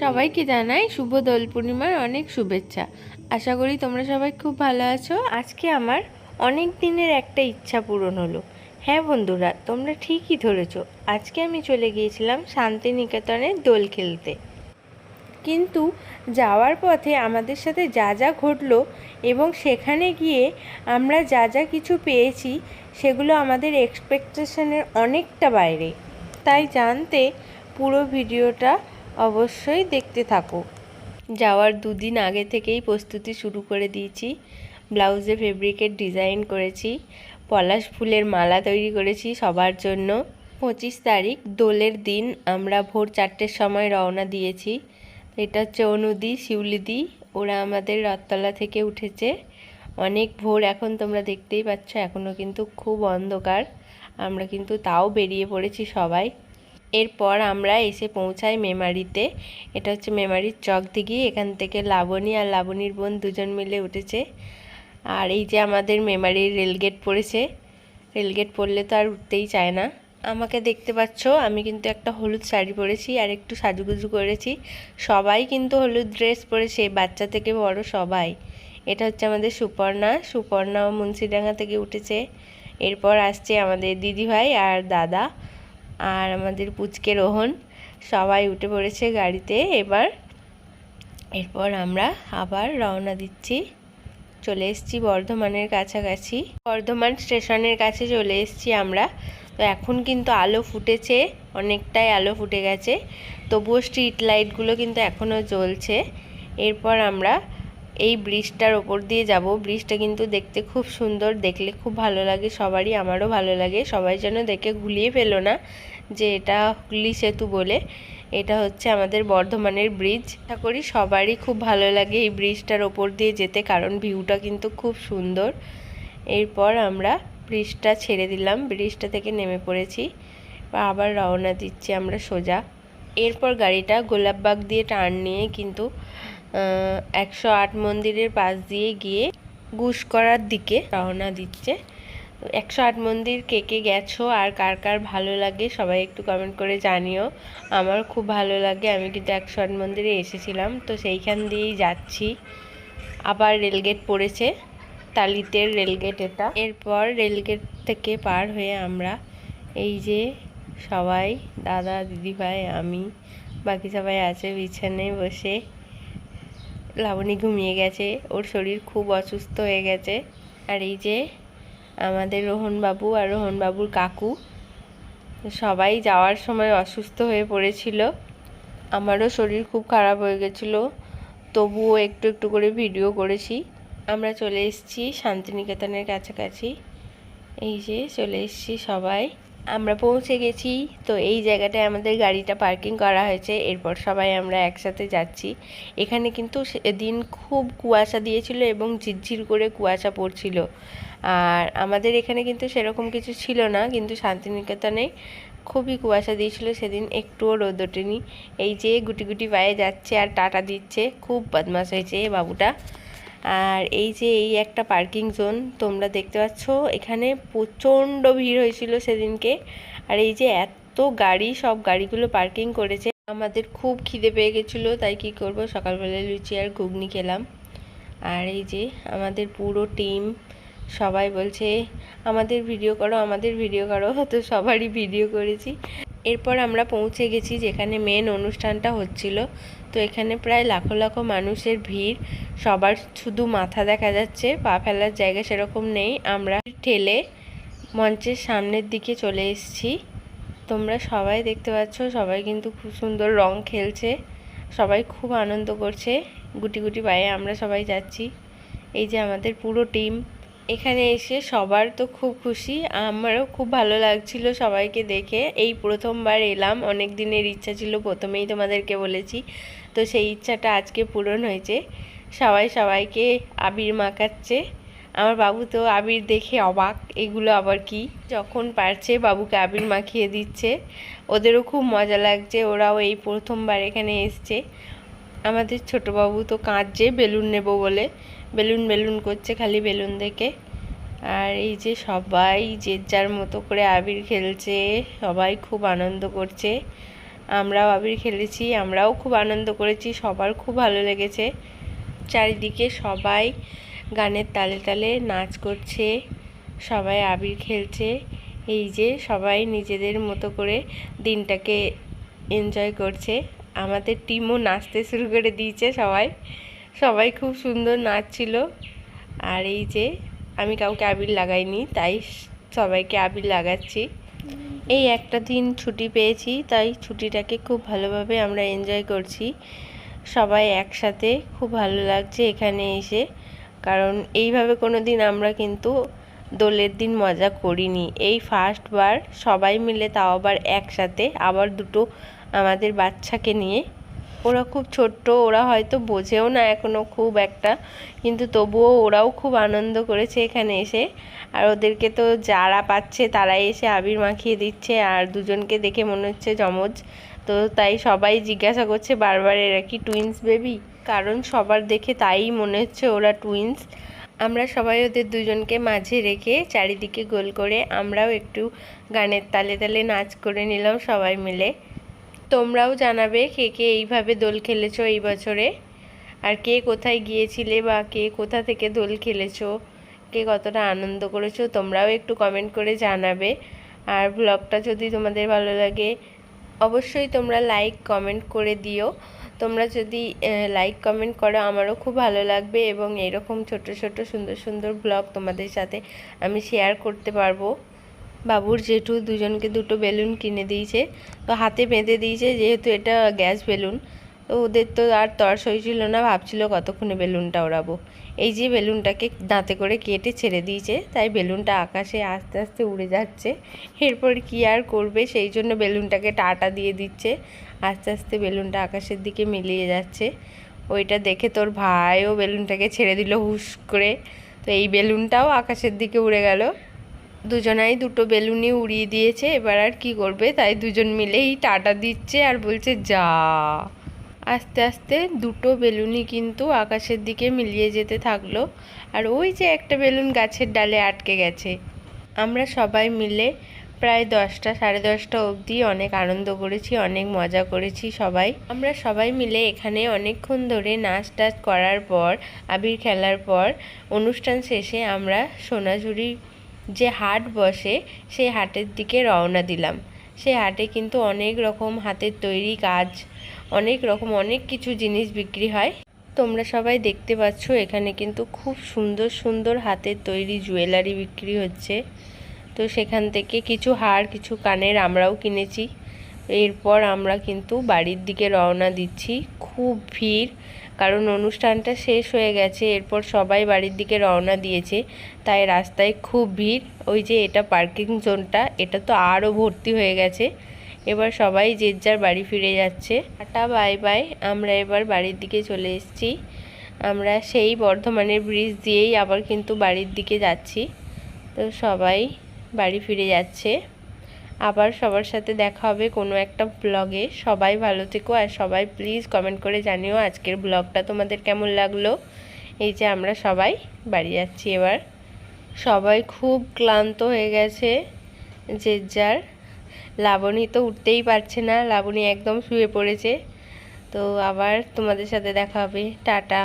সবাইকে জানাই শুভ দোল পূর্ণিমার অনেক শুভেচ্ছা। আশা করি তোমরা সবাই খুব ভালো আছো। আজকে আমার অনেক দিনের একটা ইচ্ছা পূরণ হলো। হ্যাঁ বন্ধুরা, তোমরা ঠিকই ধরেছো। আজকে আমি চলে গিয়েছিলাম শান্তিনিকেতনে দোল খেলতে। কিন্তু যাওয়ার পথে আমাদের সাথে যা যা ঘটলো এবং সেখানে গিয়ে আমরা যা যা কিছু পেয়েছি, সেগুলো আমাদের এক্সপেকটেশনের অনেকটা বাইরে। তাই জানতে পুরো ভিডিওটা অবশ্যই দেখতে থাকো যাওয়ার দুদিন আগে থেকেই প্রস্তুতি শুরু করে দিয়েছি। ব্লাউজে ফেব্রিকের ডিজাইন করেছি, পলাশ ফুলের মালা তৈরি করেছি সবার জন্য। পঁচিশ তারিখ, দোলের দিন আমরা ভোর চারটের সময় রওনা দিয়েছি। এটা হচ্ছে অনুদি, শিউলিদি, ওরা আমাদের রথতলা থেকে উঠেছে। অনেক ভোর এখন তোমরা দেখতেই পাচ্ছ এখনও কিন্তু খুব অন্ধকার। আমরা কিন্তু তাও বেরিয়ে পড়েছি সবাই। এরপর আমরা এসে পৌঁছাই মেমারিতে। এটা হচ্ছে মেমারির চক দিঘি এখান থেকে লাবণী আর লাবণীর বোন দুজন মিলে উঠেছে। আর এই যে আমাদের মেমারির রেলগেট পড়েছে, রেলগেট পড়লে তো আর উঠতেই চায় না। আমাকে দেখতে পাচ্ছ, আমি কিন্তু একটা হলুদ শাড়ি পরেছি আর একটু সাজুগুজু করেছি। সবাই কিন্তু হলুদ ড্রেস পরেছে বাচ্চা থেকে বড় সবাই। এটা হচ্ছে আমাদের সুপর্ণা, সুপর্ণাও মুন্সিডাঙ্গা থেকে উঠেছে। এরপর আসছে আমাদের দিদিভাই আর দাদা। আর আমাদের পুচকে রোহন সবাই উঠে পড়েছে গাড়িতে। এবার, এরপর আমরা আবার রওনা দিচ্ছি। চলে এসেছি বর্ধমানের কাছাকাছি। বর্ধমান স্টেশনের কাছে চলে এসেছি আমরা। তো এখন কিন্তু আলো ফুটেছে, অনেকটাই আলো ফুটে গেছে। তবুও স্ট্রিট লাইটগুলো কিন্তু এখনও জ্বলছে। এরপর আমরা এই ব্রিজটার ওপর দিয়ে যাব। ব্রিজটা কিন্তু দেখতে খুব সুন্দর, দেখলে খুব ভালো লাগে, সবারই, আমারও ভালো লাগে। সবাই যেন দেখে গুলিয়ে ফেলো না যে এটা হুগলি সেতু বলে। এটা হচ্ছে আমাদের বর্ধমানের ব্রিজ। আশা করি সবারই খুব ভালো লাগে এই ব্রিজটার ওপর দিয়ে যেতে, কারণ ভিউটা কিন্তু খুব সুন্দর। এরপর আমরা ব্রিজটা ছেড়ে দিলাম, ব্রিজটা থেকে নেমে পড়েছি। আবার রওনা দিচ্ছি আমরা সোজা। এরপর গাড়িটা গোলাপবাগ দিয়ে টার্ন নিয়ে কিন্তু একশো আট মন্দিরের পাশ দিয়ে গিয়ে গুস করার দিকে রওনা দিচ্ছে। একশো আট মন্দির কে কে গেছো আর কার কার ভালো লাগে সবাই একটু কমেন্ট করে জানিও। আমার খুব ভালো লাগে, আমি কিন্তু একশো আট মন্দিরে এসেছিলাম, তো সেইখান দিয়েই যাচ্ছি। আবার রেলগেট পড়েছে তালিতের রেলগেট এটা। এরপর রেলগেট থেকে পার হয়ে আমরা এই যে সবাই, দাদা, দিদিভাই, আমি, বাকি সবাই আছে বিছানায় বসে লাবণী ঘুমিয়ে গেছে, ওর শরীর খুব অসুস্থ হয়ে গেছে। আর এই যে আমাদের রোহনবাবু আর রোহনবাবুর কাকু, সবাই যাওয়ার সময় অসুস্থ হয়ে পড়েছিল। আমারও শরীর খুব খারাপ হয়ে গেছিল, তবুও একটু একটু করে ভিডিও করেছি। আমরা চলে এসেছি শান্তিনিকেতনের কাছাকাছি। এই যে চলে এসেছি সবাই। আমরা পৌঁছে গেছি। তো এই জায়গাটায় আমাদের গাড়িটা পার্কিং করা হয়েছে। এরপর সবাই আমরা একসাথে যাচ্ছি। এখানে কিন্তু সেদিন খুব কুয়াশা দিয়েছিল এবং ঝিরঝির করে কুয়াশা পড়ছিল। আর আমাদের এখানে কিন্তু সেরকম কিছু ছিল না, কিন্তু শান্তিনিকেতনে খুবই কুয়াশা দিয়েছিল। সেদিন একটুও রোদ ওঠেনি। এই যে গুটি গুটি পায়ে যাচ্ছে আর টাটা দিচ্ছে, খুব বদমাস হয়েছে বাবুটা। আর এই যে এই একটা পার্কিং জোন, তোমরা দেখতে পাচ্ছ, এখানে প্রচণ্ড ভিড় হয়েছিল সেদিনকে। আর এই যে এত গাড়ি, সব গাড়িগুলো পার্কিং করেছে। আমাদের খুব খিদে পেয়ে গেছিল, তাই কি করব? সকালবেলায় লুচি আর ঘুগনি খেলাম। আর এই যে আমাদের পুরো টিম, সবাই বলছে, আমাদের ভিডিও করো, আমাদের ভিডিও করো। তো সবারই ভিডিও করেছি। এরপর আমরা পৌঁছে গেছি যেখানে মেন অনুষ্ঠানটা হচ্ছিল। তো এখানে প্রায় লাখো লাখো মানুষের ভিড়, সবার শুধু মাথা দেখা যাচ্ছে, পা ফেলার জায়গা সেরকম নেই। আমরা ঠেলে মঞ্চের সামনের দিকে চলে এসেছি। তোমরা সবাই দেখতে পাচ্ছ, সবাই কিন্তু খুব সুন্দর রং খেলছে, সবাই খুব আনন্দ করছে। গুটি গুটি পায়ে আমরা সবাই যাচ্ছি। এই যে আমাদের পুরো টিম এখানে এসে সবার তো খুব খুশি, আমারও খুব ভালো লাগছিল সবাইকে দেখে। এই প্রথমবার এলাম অনেক দিনের ইচ্ছা ছিল, প্রথমেই তোমাদেরকে বলেছি। তো সেই ইচ্ছাটা আজকে পূরণ হয়েছে। সবাই সবাইকে আবির মাখাচ্ছে। আমার বাবু তো আবির দেখে অবাক, এগুলো আবার কি? যখন পারছে বাবুকে আবির মাখিয়ে দিচ্ছে। ওদেরও খুব মজা লাগছে, ওরাও এই প্রথমবার এখানে এসছে। আমাদের ছোট বাবু তো কাঁদছে, বেলুন নেব বলে। বেলুন বেলুন করছে খালি বেলুন দেখে। আর এই যে সবাই যে যার মতো করে আবির খেলছে, সবাই খুব আনন্দ করছে। আমরাও আবির খেলেছি, আমরাও খুব আনন্দ করেছি, সবার খুব ভালো লেগেছে। চারিদিকে সবাই গানের তালে তালে নাচ করছে, সবাই আবির খেলছে। এই যে সবাই নিজেদের মতো করে দিনটাকে এনজয় করছে। আমাদের টিমও নাচতে শুরু করে দিয়েছে সবাই। সবাই খুব সুন্দর নাচছিল। আর এই যে আমি কাউকে আবির লাগাইনি, তাই সবাইকে আবির লাগাচ্ছি। এই একটা দিন ছুটি পেয়েছি, তাই ছুটিটাকে খুব ভালোভাবে আমরা এনজয় করছি। সবাই একসাথে খুব ভালো লাগছে এখানে এসে। কারণ এইভাবে কোনো দিন আমরা কিন্তু দোলের দিন মজা করিনি। এই ফার্স্টবার সবাই মিলে, তাও আবার একসাথে, আবার দুটো আমাদের বাচ্চাকে নিয়ে ওরা খুব ছোট্ট, ওরা হয়তো বোঝেও না এখনও খুব একটা, কিন্তু তবুও ওরাও খুব আনন্দ করেছে এখানে এসে। আর ওদেরকে তো যারা পাচ্ছে তারাই এসে আবির মাখিয়ে দিচ্ছে, আর দুজনকে দেখে মনে হচ্ছে জমজ তো তাই সবাই জিজ্ঞাসা করছে বারবার, এরা কি টুইন্স বেবি কারণ সবার দেখে তাই মনে হচ্ছে ওরা টুইন্স আমরা সবাই ওদের দুজনকে মাঝে রেখে চারিদিকে গোল করে আমরাও একটু গানের তালে তালে নাচ করে নিলাম সবাই মিলে। তোমরাও জানাবে কে কে এইভাবে দোল খেলেছো এই বছরে। আর কে কোথায় গিয়েছিলে বা কে কোথা থেকে দোল খেলেছো, কে কতটা আনন্দ করেছ, তোমরাও একটু কমেন্ট করে জানাবে। আর ব্লগটা যদি তোমাদের ভালো লাগে, অবশ্যই তোমরা লাইক কমেন্ট করে দিও। তোমরা যদি লাইক কমেন্ট করো, আমারও খুব ভালো লাগবে এবং এরকম ছোট ছোট, সুন্দর সুন্দর ব্লগ তোমাদের সাথে আমি শেয়ার করতে পারব। বাবুর জেঠু দুজনকে দুটো বেলুন কিনে দিয়েছে। তো হাতে বেঁধে দিয়েছে, যেহেতু এটা গ্যাস বেলুন, তো ওদের তো আর তর্স হয়েছিল না, ভাবছিল কতক্ষণে বেলুনটা ওড়াবো। এই যে বেলুনটাকে দাঁতে করে কেটে ছেড়ে দিয়েছে, তাই বেলুনটা আকাশে আস্তে আস্তে উড়ে যাচ্ছে। এরপর কি আর করবে, সেই জন্য বেলুনটাকে টাটা দিয়ে দিচ্ছে। আস্তে আস্তে বেলুনটা আকাশের দিকে মিলিয়ে যাচ্ছে। ওইটা দেখে তোর ভাইও বেলুনটাকে ছেড়ে দিল হুস করে। তো এই বেলুনটাও আকাশের দিকে উড়ে গেল। দুজনাই দুটো বেলুনই উড়িয়ে দিয়েছে, এবার আর কি করবে? তাই দুজন মিলেই টাটা দিচ্ছে আর বলছে, যা। আস্তে আস্তে দুটো বেলুনই কিন্তু আকাশের দিকে মিলিয়ে যেতে থাকল। আর ওই যে একটা বেলুন গাছের ডালে আটকে গেছে। আমরা সবাই মিলে প্রায় দশটা, সাড়ে দশটা অবধি অনেক আনন্দ করেছি, অনেক মজা করেছি সবাই। আমরা সবাই মিলে এখানে অনেকক্ষণ ধরে নাচ টাচ করার পর, আবির খেলার পর অনুষ্ঠান শেষে আমরা সোনাঝুরি যে হাট বসে, সেই হাটের দিকে রওনা দিলাম। সেই হাটে কিন্তু অনেক রকম হাতের তৈরি কাজ, অনেক রকম অনেক কিছু জিনিস বিক্রি হয়। তোমরা সবাই দেখতে পাচ্ছ, এখানে কিন্তু খুব সুন্দর সুন্দর হাতের তৈরি জুয়েলারি বিক্রি হচ্ছে। তো সেখান থেকে কিছু হাড় কিছু কানের আমরাও কিনেছি। এরপর আমরা কিন্তু বাড়ির দিকে রওনা দিচ্ছি। খুব ভিড়, কারণ অনুষ্ঠানটা শেষ হয়ে গেছে, এরপর সবাই বাড়ির দিকে রওনা দিয়েছে। তাই রাস্তায় খুব ভিড়, ওই যে এটা পার্কিং জোনটা, এটা তো আরও ভর্তি হয়ে গেছে। এবার সবাই যে যার বাড়ি ফিরে যাচ্ছে। Tata, bye bye. আমরা এবার বাড়ির দিকে চলে এসেছি। আমরা সেই বর্ধমানের ব্রিজ দিয়েই আবার কিন্তু বাড়ির দিকে যাচ্ছি। তো সবাই বাড়ি ফিরে যাচ্ছে। আবার সবার সাথে দেখা হবে কোনো একটা ব্লগে সবাই ভালো থেকো আর সবাই প্লিজ কমেন্ট করে জানিও আজকের ব্লগটা তোমাদের কেমন লাগল। এই যে আমরা সবাই বাড়ি যাচ্ছি এবার। সবাই খুব ক্লান্ত হয়ে গেছে। যে যার লাবণী তো উঠতেই পারছে না, লাবণী একদম শুয়ে পড়েছে। তো আবার তোমাদের সাথে দেখা হবে। টাটা।